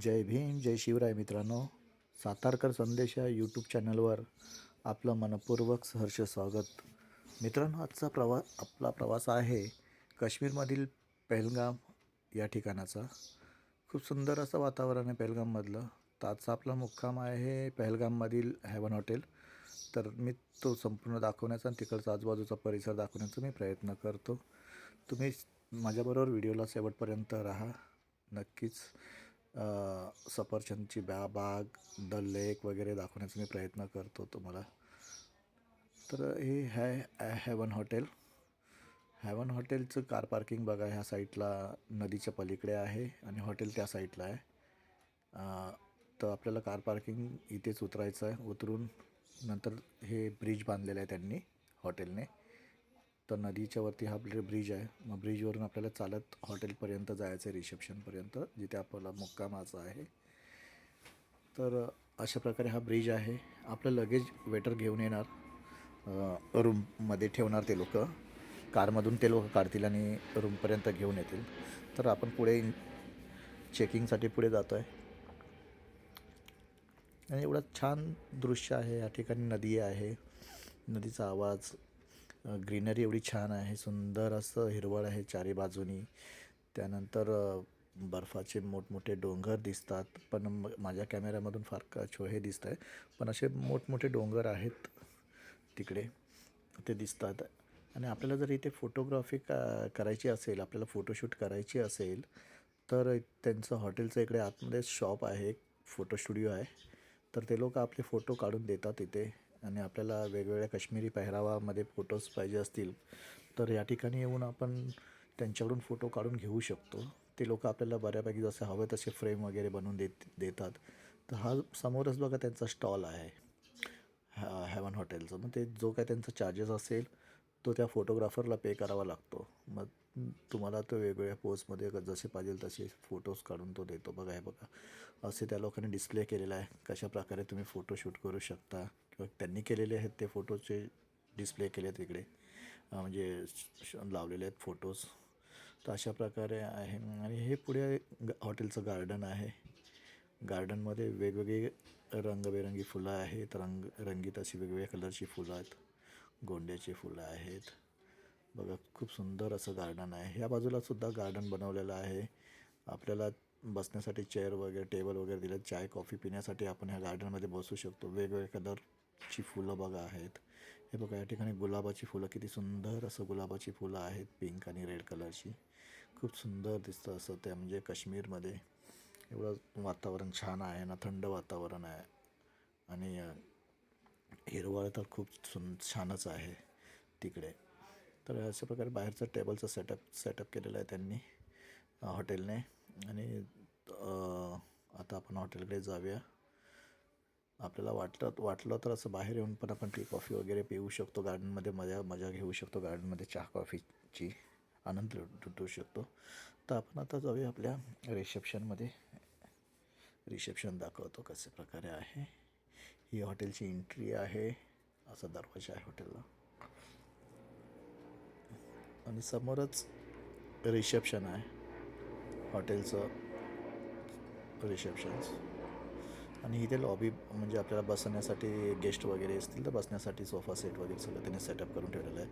जय भीम जय शिवराय मित्रांनो. सातारकर संदेश या यूट्यूब चॅनलवर आपलं मनपूर्वक सहर्ष स्वागत. मित्रांनो आजचा प्रवास आपला प्रवास आहे काश्मीरमधील पहलगाम या ठिकाणाचा. खूप सुंदर असं वातावरण आहे पहलगाममधलं. तर आजचा आपला मुक्काम आहे पहलगाममधील हॅवन हॉटेल तर मी तो संपूर्ण दाखवण्याचा आणि तिकडचा आजूबाजूचा परिसर दाखवण्याचा मी प्रयत्न करतो. तुम्ही माझ्याबरोबर व्हिडिओला शेवटपर्यंत राहा. नक्कीच. सफरचंदची बा बाग द लेक वगैरे दाखवण्याचा मी प्रयत्न करतो तुम्हाला. तर हे आहे हॅवन हॉटेल हॅवन हॉटेलचं कार पार्किंग बघा ह्या साईडला नदीच्या पलीकडे आहे आणि हॉटेल त्या साईडला आहे. तर आपल्याला कार पार्किंग इथेच उतरायचं आहे. उतरून नंतर हे ब्रिज बांधलेलं आहे त्यांनी हॉटेलने तर नदीच्या वरती हा ब्रि ब्रिज आहे. मग ब्रिजवरून आपल्याला चालत हॉटेलपर्यंत जायचं आहे रिसेप्शनपर्यंत जिथे आपल्याला मुक्कामाचा आहे. तर अशा प्रकारे हा ब्रिज आहे. आपलं लगेज वेटर घेऊन येणार. रूममध्ये ठेवणार ते लोक. कारमधून ते लोक काढतील आणि रूमपर्यंत घेऊन येतील. तर आपण पुढे चेकिंगसाठी पुढे जातो आहे आणि एवढं छान दृश्य आहे. या ठिकाणी नदी आहे. नदीचा आवाज ग्रीनरी एवढी छान आहे सुंदर असं हिरवळ आहे चारी बाजूनी. त्यानंतर बर्फाचे मोठमोठे डोंगर दिसतात पण म- माझ्या कॅमेऱ्यामधून फार का छो हे दिसत आहे पण असे मोठमोठे डोंगर आहेत तिकडे ते दिसतात. आणि आपल्याला जर इथे फोटोग्राफी का करायची असेल आपल्याला फोटोशूट करायची असेल तर त्यांचं हॉटेलचं इकडे आतमध्ये शॉप आहे फोटो स्टुडिओ आहे. तर ते लोक आपले फोटो काढून देतात इथे. आणि आपल्याला वेगवेगळ्या काश्मीरी पेहरावामध्ये फोटोज पाहिजे असतील तर या ठिकाणी येऊन आपण त्यांच्याकडून फोटो काढून घेऊ शकतो. ते लोक आपल्याला बऱ्यापैकी जसे हवे तसे फ्रेम वगैरे बनवून देत देतात. तर हा समोरच बघा त्यांचा स्टॉल आहे. हॅ हॅवन हॉटेलचं मग ते जो काय त्यांचा चार्जेस असेल तो त्या फोटोग्राफरला पे करावा लागतो. मग तुम्हाला तो वेगवेगळ्या पोजमध्ये जसे पाहिजे तसे फोटोज काढून तो देतो. बघा हे बघा. असे त्या लोकांनी डिस्प्ले केलेला आहे. कशा प्रकारे तुम्ही फोटोशूट करू शकता. त्यांनी केलेले आहेत ते फोटोचे डिस्प्ले केले आहेत इकडे म्हणजे लावलेले आहेत फोटोज. तर अशा प्रकारे आहे. आणि हे पुढे ग- हॉटेलचं गार्डन आहे. गार्डनमध्ये वेगवेगळी रंगबेरंगी फुलं आहेत. रंग रंगीत अशी वेगवेगळ्या कलरची फुलं आहेत. गोंड्याची फुलं आहेत. बघा खूप सुंदर असं गार्डन आहे. ह्या बाजूला सुद्धा गार्डन बनवलेलं आहे. आपल्याला बसण्यासाठी चेअर वगैरे टेबल वगैरे दिले चाय कॉफी पिण्यासाठी आपण ह्या गार्डनमध्ये बसू शकतो. वेगवेगळे कलर ची फुलं बघा आहेत. हे बघा या ठिकाणी गुलाबाची फुलं किती सुंदर असं गुलाबाची फुलं आहेत पिंक आणि रेड कलरची खूप सुंदर दिसतं असं त्या म्हणजे काश्मीरमध्ये. एवढं वातावरण छान आहे ना थंड वातावरण आहे. आणि हिरवळ तर खूप सुन छानच आहे तिकडे. तर अशा प्रकारे बाहेरचं टेबलचं सेटअप सेटअप केलेलं आहे त्यांनी हॉटेलने. आणि आता आपण हॉटेलकडे जाऊया. आपल्याला वाटलं वाटलं तर असं बाहेर येऊन पण आपण टी कॉफी वगैरे पिऊ शकतो. गार्डनमध्ये मजा मजा घेऊ शकतो. गार्डनमध्ये चहा कॉफीची आनंद लुटू शकतो. तर आपण आता जाऊया आपल्या रिसेप्शनमध्ये रिसेप्शन दाखवतो कशा प्रकारे आहे. ही हॉटेलची एंट्री आहे. असा दरवाजा आहे हॉटेलला. आणि समोरच रिसेप्शन आहे. हॉटेलचं रिसेप्शन्स आणि इथे लॉबी म्हणजे आपल्याला बसण्यासाठी गेस्ट वगैरे असतील तर बसण्यासाठी सोफा सेट वगैरे सगळं त्यांनी सेटअप करून ठेवलेलं आहे.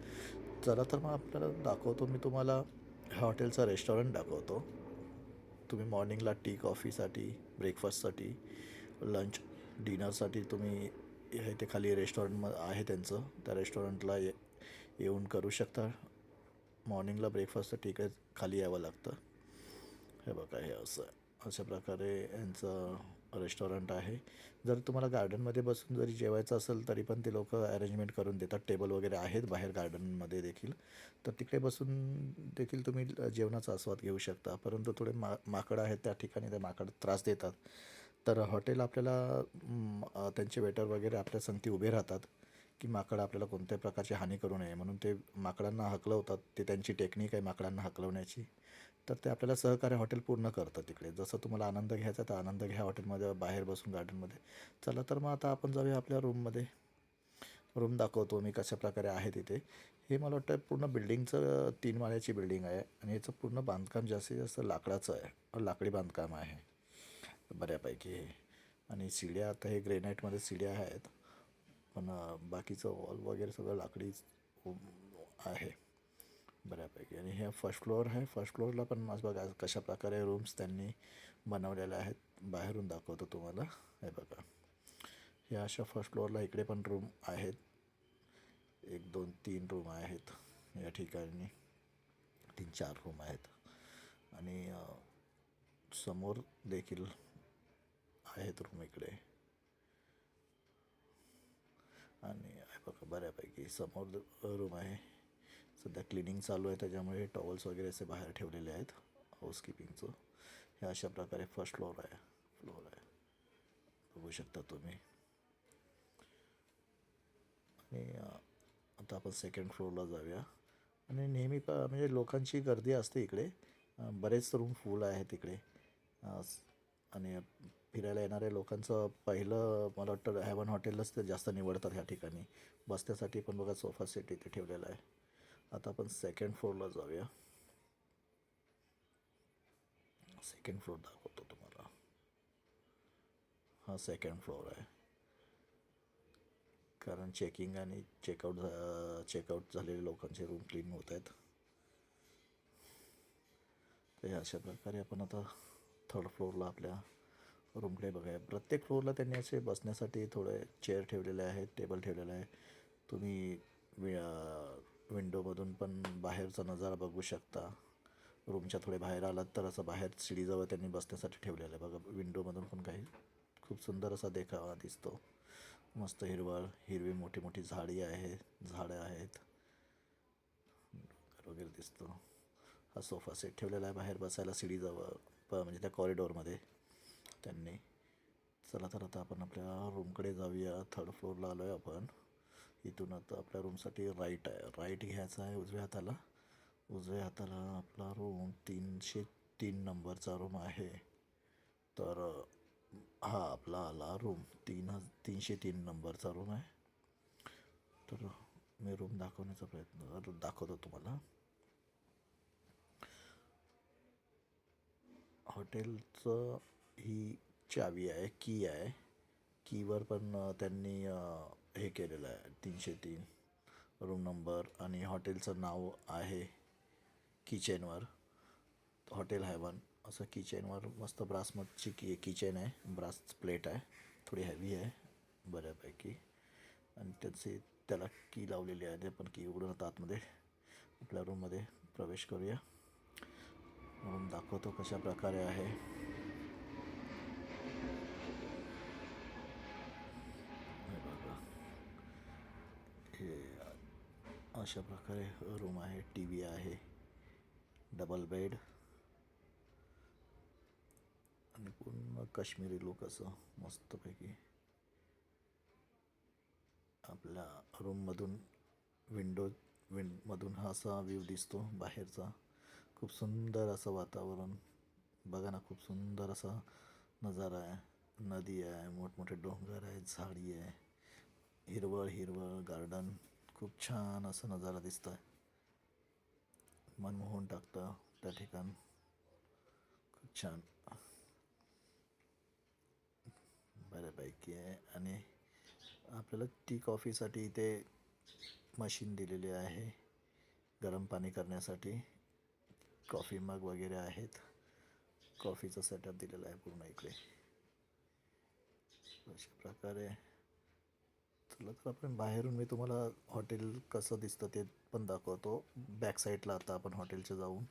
चला तर मग आपल्याला दाखवतो मी तुम्हाला ह्या हॉटेलचा रेस्टॉरंट दाखवतो. तुम्ही मॉर्निंगला टी कॉफीसाठी ब्रेकफास्टसाठी लंच डिनरसाठी तुम्ही हे ते खाली रेस्टॉरंट म आहे त्यांचं. त्या रेस्टॉरंटला ये येऊन करू शकता. मॉर्निंगला ब्रेकफास्टसाठी इकडे खाली यावं लागतं. हे बघा हे असं आहे. अशा प्रकारे यांचं रेस्टॉरंट आहे. जर तुम्हाला गार्डनमध्ये बसून जरी जेवायचं असेल तरी पण ते लोक अरेंजमेंट करून देतात. टेबल वगैरे आहेत बाहेर गार्डनमध्ये देखील. तर तिकडे बसून देखील तुम्ही जेवणाचा आस्वाद घेऊ शकता. परंतु थोडे मा माकडं आहेत त्या ठिकाणी ते माकड त्रास देतात. तर हॉटेल आपल्याला त्यांचे वेटर वगैरे आपल्या संगती उभे राहतात की माकडं आपल्याला कोणत्याही प्रकारची हानी करू नये. म्हणून ते माकडांना हकलवतात. ते त्यांची टेक्निक आहे माकडांना हकलवण्याची. तर ते आपल्याला सहकार्य हॉटेल पूर्ण करतं तिकडे. जसं तुम्हाला आनंद घ्यायचा तर आनंद घ्या हॉटेलमध्ये बाहेर बसून गार्डनमध्ये. चला तर मग आता आपण जाऊया आपल्या रूममध्ये. रूम दाखवतो मी कशा प्रकारे आहे तिथे. हे मला वाटतं पूर्ण बिल्डिंगचं तीन माळ्याची बिल्डिंग आहे आणि याचं पूर्ण बांधकाम जास्तीत जास्त लाकडाचं आहे. लाकडी बांधकाम आहे. बऱ्यापैकी. हे आणि शिड्या आता हे ग्रेनाईटमध्ये शिड्या आहेत. पण बाकीचं वॉल वगैरे सगळं लाकडीच आहे. बऱ्यापैकी. आणि हे फर्स्ट फ्लोअर आहे. फर्स्ट फ्लोअरला पण आज बघा कशा प्रकारे रूम्स त्यांनी बनवलेल्या आहेत. बाहेरून दाखवतो तुम्हाला. हे बघा. हे अशा फर्स्ट फ्लोअरला इकडे पण रूम आहेत. एक दोन तीन रूम आहेत या ठिकाणी. तीन चार रूम आहेत. आणि समोर देखील आहेत रूम इकडे. आणि बघा बऱ्यापैकी समोर रूम आहे. सध्या क्लिनिंग चालू आहे त्याच्यामुळे टॉवल्स वगैरे असे बाहेर ठेवलेले आहेत हाऊसकीपिंगचं हे अशा प्रकारे फर्स्ट फ्लोअर आहे फ्लोअर आहे. बघू शकता तुम्ही. आणि आता आपण सेकंड फ्लोअरला जाऊया. आणि नेहमी प म्हणजे लोकांची गर्दी असते इकडे. बरेच रूम फुल आहेत इकडे. आणि फिरायला येणाऱ्या लोकांचं पहिलं मला वाटतं हॅवन हॉटेलच ते जास्त निवडतात ह्या ठिकाणी. बसण्यासाठी पण बघा सोफा सेट इथे ठेवलेला आहे. आता आपण सेकंड फ्लोअरला जाऊया. सेकंड फ्लोअर दाखवतो तुम्हाला. हा सेकंड फ्लोअर आहे. कारण चेकिंग आणि चेकआउट चेकआउट झालेले लोकांचे रूम क्लीन होत आहेत. तर अशा प्रकारे आपण आता थर्ड फ्लोअरला आपल्या रूमकडे बघाय. प्रत्येक फ्लोअरला त्यांनी असे बसण्यासाठी थोडे चेअर ठेवलेले आहेत टेबल ठेवलेलं आहे. तुम्ही विंडोमधून पण बाहेरचा नजारा बघू शकता. रूमच्या थोडे बाहेर आलात तर असं बाहेर शिडीजवळ त्यांनी बसण्यासाठी ठेवलेलं आहे. बघा विंडोमधून पण काही खूप सुंदर असा देखावा दिसतो. मस्त हिरवळ हिरवी मोठी मोठी झाडी आहे झाडं आहेत. वगैरे दिसतो. हा सोफा सेट ठेवलेला आहे बाहेर बसायला शिडीजवळ प म्हणजे त्या कॉरिडोरमध्ये त्यांनी. चला तर आता आपण आपल्या रूमकडे जाऊया. थर्ड फ्लोअरला आलो आहे आपण. इथून आता आपल्या रूमसाठी राईट आहे. राईट घ्यायचा आहे उजव्या हाताला. उजव्या हाताला आपला रूम तीनशे तीन नंबरचा रूम आहे. तर हा आपला आला रूम तीन हज तीनशे तीन नंबरचा रूम आहे. तर मी रूम दाखवण्याचा प्रयत्न दाखवतो तुम्हाला. हॉटेलचं ही चावी आहे की आहे. कीवर पण त्यांनी हे केलेलं आहे. तीनशे तीन रूम नंबर आणि हॉटेलचं नाव आहे किचनवर. हॉटेल हॅवन असं किचनवर मस्त ब्रासमधची की किचन आहे. ब्रास प्लेट आहे. थोडी हॅवी आहे बऱ्यापैकी. आणि त्याचे त्याला की लावलेली आहे. ते पण की उघडून आता आतमध्ये आपल्या रूममध्ये प्रवेश करूया. रूम दाखवतो कशा प्रकारे आहे हे बघा हे अशा प्रकारे रूम आहे टी व्ही आहे डबल बेड आणि पूर्ण काश्मीरी लोक असं मस्तपैकी आपल्या रूममधून विंडो विंडमधून हा असा व्ह्यू दिसतो बाहेरचा. खूप सुंदर असं वातावरण. बघा ना खूप सुंदर असा नजारा आहे. नदी आहे मोठमोठे डोंगर आहेत झाडी आहे. हिरवळ हिरवळ गार्डन खूप छान असं नजारा दिसतं आहे मन मोहून टाकतं त्या ठिकाण. खूप छान. बऱ्यापैकी आहे. आणि आपल्याला टी कॉफीसाठी इथे मशीन दिलेली आहे. गरम पाणी करण्यासाठी कॉफी मग वगैरे आहेत. कॉफीचं सेटअप दिलेलं आहे पूर्ण इकडे. अशा प्रकारे. असलं तर आपण बाहेरून मी तुम्हाला हॉटेल कसं दिसतं ते पण दाखवतो. बॅक साईडला आता आपण हॉटेलच्या जाऊन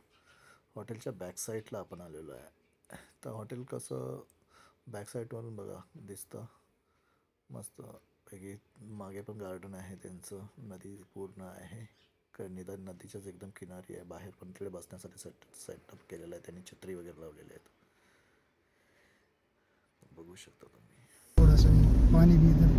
हॉटेलच्या बॅक साईडला आपण आलेलो आहे. तर हॉटेल कसं बॅक साईडवरून बघा दिसतं. मस्त पैकी मागे पण गार्डन आहे त्यांचं नदी पूर्ण आहे. क नदीच्याच एकदम किनारी आहे बाहेर पण तिकडे बसण्यासाठी सेट सेटअप केलेलं आहे त्यांनी छत्री वगैरे लावलेले आहेत. बघू शकता तुम्ही. थोडंसं पाणी बी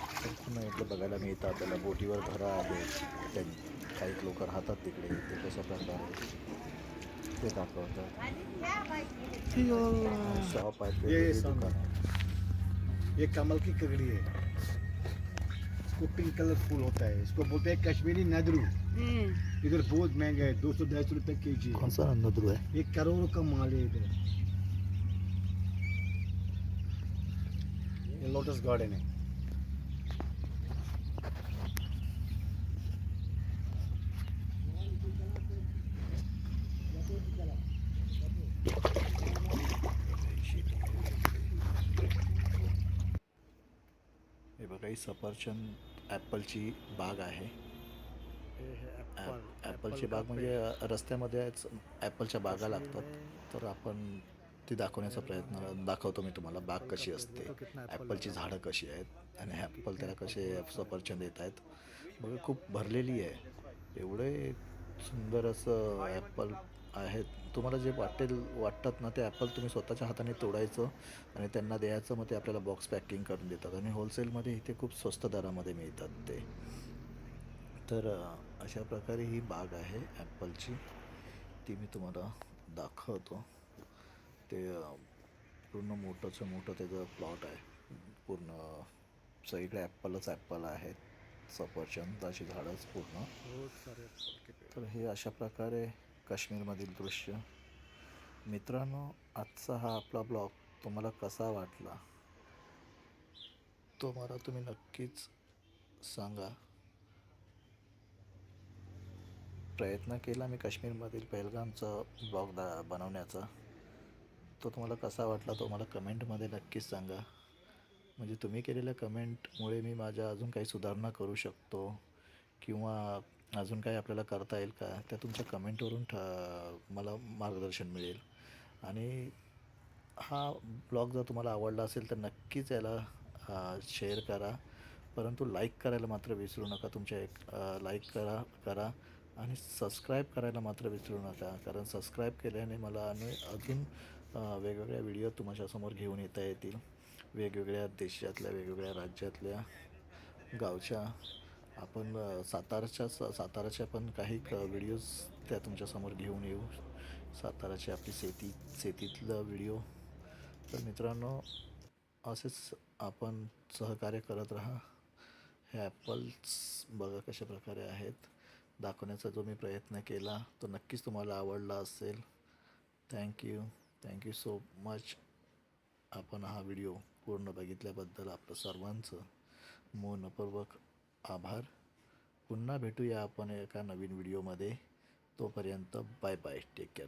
ते पुन्हा इकडे बघायला मिळतं आपल्याला बोटीवर घरं आहेत त्यां काही लोक राहतात तिकडे ते कशा प्रकारे ते दाखवतात. शॉप आहेत ये. दुकानं कमल की कगड़ी है। इसको पिंक कलर फूल होता है। इसको बोलते हैं कश्मीरी नदरू। इधर बहुत महँगा है दो सौ ढाई सौ रुपये के जी कौन सा नदरू है? ये करोड़ों का माल है इधर। ये लोटस गार्डन है। हे बघा ही सफरचंद ॲपलची बाग आहे. ॲप- ॲपलची बाग म्हणजे रस्त्यामध्येच ॲपलच्या बागा लागतात. तर आपण ती दाखवण्याचा प्रयत्न दाखवतो मी तुम्हाला. बाग कशी असते ॲपलची झाडं कशी आहेत आणि ॲपल त्याला कसे सफरचंद येत आहेत. बघा खूप भरलेली आहे. एवढे सुंदर असं ॲपल आहेत तुम्हाला जे वाटेल वाटतात ना ते ॲपल तुम्ही स्वतःच्या हाताने तोडायचं आणि त्यांना द्यायचं मग ते आपल्याला बॉक्स पॅकिंग करून देतात. आणि होलसेलमध्ये इथे खूप स्वस्त दरामध्ये मिळतात ते. तर अशा प्रकारे ही बाग आहे ॲपलची ती मी तुम्हाला दाखवतो. ते पूर्ण मोठंचं मोठं त्याचं प्लॉट आहे. पूर्ण सगळीकडे ॲपलच ॲपल आहेत सफरचंद अशी झाडंच पूर्ण. तर हे अशा प्रकारे काश्मीरमधील दृश्य. मित्रांनो आजचा हा आपला ब्लॉग तुम्हाला कसा वाटला? तो मला तुम्ही नक्कीच सांगा. प्रयत्न केला मी काश्मीरमधील पहलगामचा ब्लॉग दा बनवण्याचा. तो तुम्हाला कसा वाटला तो मला कमेंटमध्ये नक्कीच सांगा. म्हणजे तुम्ही केलेल्या कमेंटमुळे मी माझ्या अजून काही सुधारणा करू शकतो किंवा अजून काही आपल्याला करता येईल का? त्या तुमच्या कमेंटवरून ठ मला मार्गदर्शन मिळेल. आणि हा ब्लॉग जर तुम्हाला आवडला असेल तर नक्कीच याला शेअर करा. परंतु लाईक करायला मात्र विसरू नका. तुमच्या एक लाईक करा करा आणि सबस्क्राईब करायला मात्र विसरू नका. कारण सबस्क्राईब केल्याने मला आणि अजून वेगवेगळ्या व्हिडिओ तुमच्यासमोर घेऊन येता येतील. वेगवेगळ्या देशातल्या वेगवेगळ्या राज्यातल्या गावच्या. आपण साताराच्या स- साताराच्या पण काही व्हिडिओज त्या तुमच्यासमोर घेऊन येऊ. साताराची आपली शेती शेतीतलं व्हिडिओ तर मित्रांनो असेच आपण सहकार्य करत राहा. हे ॲपल्स बघा कशा प्रकारे आहेत. दाखवण्याचा जो मी प्रयत्न केला तो नक्कीच तुम्हाला आवडला असेल. थँक्यू थँक्यू सो मच आपण हा व्हिडिओ पूर्ण बघितल्याबद्दल आपलं सर्वांचं मनपूर्वक आभार. पुन्हा भेटूया आपण एका नवीन व्हिडिओमध्ये. तोपर्यंत बाय बाय. Take care